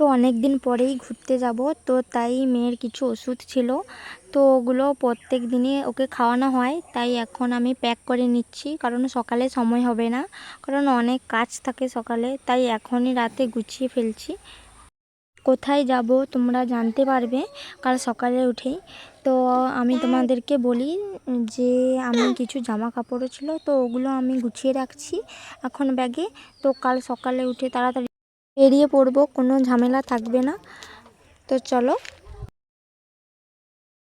তো অনেক দিন পরেই ঘুরতে যাব। তো তাই মেয়ের কিছু ওষুধ ছিল। তো ওগুলো প্রত্যেক দিনই ওকে খাওয়ানো হয়। তাই এখন আমি প্যাক করে নিচ্ছি। কারণ সকালে সময় হবে না। কারণ অনেক কাজ থাকে সকালে। তাই এখনই রাতে গুছিয়ে ফেলছি। কোথায় যাব তোমরা জানতে পারবে। কাল সকালে উঠেই। তো আমি তোমাদেরকে বলি যে আমি কিছু জামা কাপড়ও ছিল। তো ওগুলো আমি গুছিয়ে রাখছি এখন ব্যাগে। তো কাল সকালে উঠে তাড়াতাড়ি বেরিয়ে পড়ব, কোনো ঝামেলা থাকবে না। তো চলো।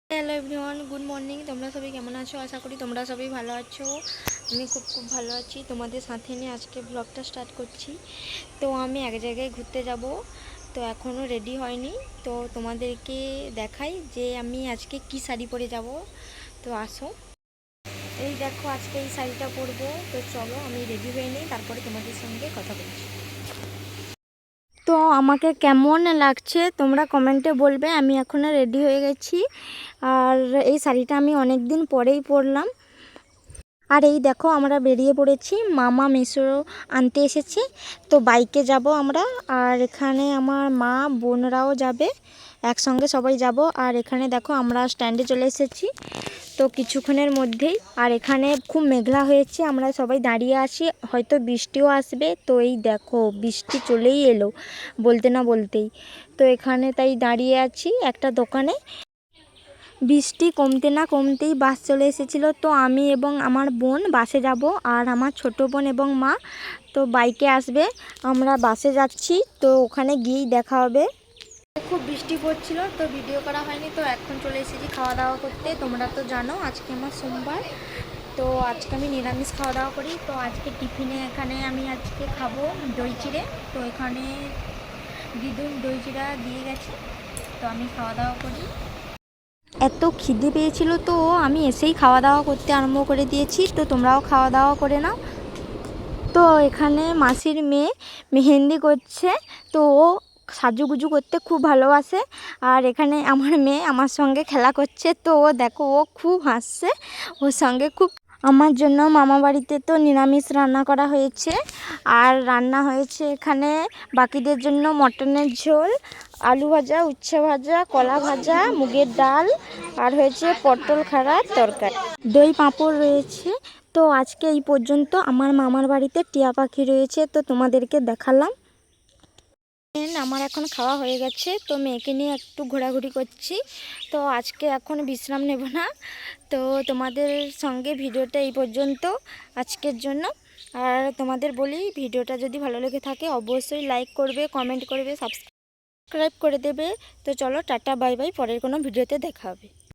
হ্যালো এভরিওয়ান গুড মর্নিং তোমরা সবাই কেমন আছো? আশা করি তোমরা সবাই ভালো আছো। আমি খুব খুব ভালো আছি। তোমাদের সাথে নিয়ে আজকে ব্লগটা স্টার্ট করছি। তো আমি এক জায়গায় ঘুরতে যাব। তো এখনও রেডি হয়নি। তো তোমাদেরকে দেখাই যে আমি আজকে কি শাড়ি পরে যাব। তো আসো। এই দেখো আজকে এই শাড়িটা পরবো। তো চলো, আমি রেডি হয়ে নিই। তারপরে তোমাদের সঙ্গে কথা বলছি। তো আমাকে কেমন লাগছে তোমরা কমেন্টে বলবে, আমি এখনও রেডি হয়ে গেছি। আর এই শাড়িটা আমি অনেক দিন পরেই পরলাম। আর এই দেখো আমরা বেরিয়ে পড়েছি। মামা মেসো আনতে এসেছি। তো বাইকে যাব আমরা। আর এখানে আমার মা, বোনরাও যাবে। একসঙ্গে সবাই যাব। আর এখানে দেখো আমরা স্ট্যান্ডে চলে এসেছি। তো কিছুক্ষণের মধ্যেই। আর এখানে খুব মেঘলা হয়েছে। আমরা সবাই দাঁড়িয়ে আছি। হয়তো বৃষ্টিও আসবে। তো এই দেখো, বৃষ্টি চলেই এলো। বলতে না বলতেই। তো এখানে তাই দাঁড়িয়ে আছি একটা দোকানে। বৃষ্টি কমতে না কমতেই বাস চলে এসেছিল। তো আমি এবং আমার বোন বাসে যাব আর আমার ছোট বোন এবং মা তো বাইকে আসবে। আমরা বাসে যাচ্ছি, তো ওখানে গিয়েই দেখা হবে। খুব বৃষ্টি পড়ছিল, তো ভিডিও করা হয়নি, তো এখন চলে এসেছি খাওয়া দাওয়া করতে। তোমরা তো জানো, আজকে আমার সোমবার। তো আজকে আমি নিরামিষ খাওয়া দাওয়া করি। তো আজকে টিফিনে এখানে আমি আজকে খাব দই চিড়ে তো এখানে দিদুন দই চিড়া দিয়ে গেছে। তো আমি খাওয়া দাওয়া করি। এত খিদে পেয়েছিল তো, আমি এসেই খাওয়া দাওয়া করতে আরম্ভ করে দিয়েছি। তো তোমরাও খাওয়া দাওয়া করে নাও। তো এখানে মাসির মেয়ে মেহেন্দি করছে। তো ও সাজুগুজু করতে খুব ভালোবাসে। আর এখানে আমার মেয়ে আমার সঙ্গে খেলা করছে। তো ও দেখো, ও খুব হাসছে। ওর সঙ্গে খুব আমার জন্য মামা বাড়িতে তো নিরামিষ রান্না করা হয়েছে। আর রান্না হয়েছে এখানে বাকিদের জন্য মটনের ঝোল। আলু ভাজা উচ্ছে ভাজা কলা ভাজা মুগের ডাল আর হয়েছে পটল খাড়ার তরকারি। দই পাঁপড় রয়েছে। তো আজকে এই পর্যন্ত আমার মামার বাড়িতে টিয়া পাখি রয়েছে তো তোমাদেরকে দেখালাম। আমার এখন খাওয়া হয়ে গেছে তো মেয়েকে নিয়ে একটু ঘোরাঘুরি করছি। তো আজকে এখন বিশ্রাম নেব না। তো তোমাদের সঙ্গে ভিডিওটা এই পর্যন্ত আজকের জন্য। আর তোমাদের বলি ভিডিওটা যদি ভালো লেগে থাকে অবশ্যই লাইক করবে কমেন্ট করবে সাবস্ক্রাইব করে দেবে। তো চলো টাটা বাই বাই পরের কোনো ভিডিওতে দেখা হবে।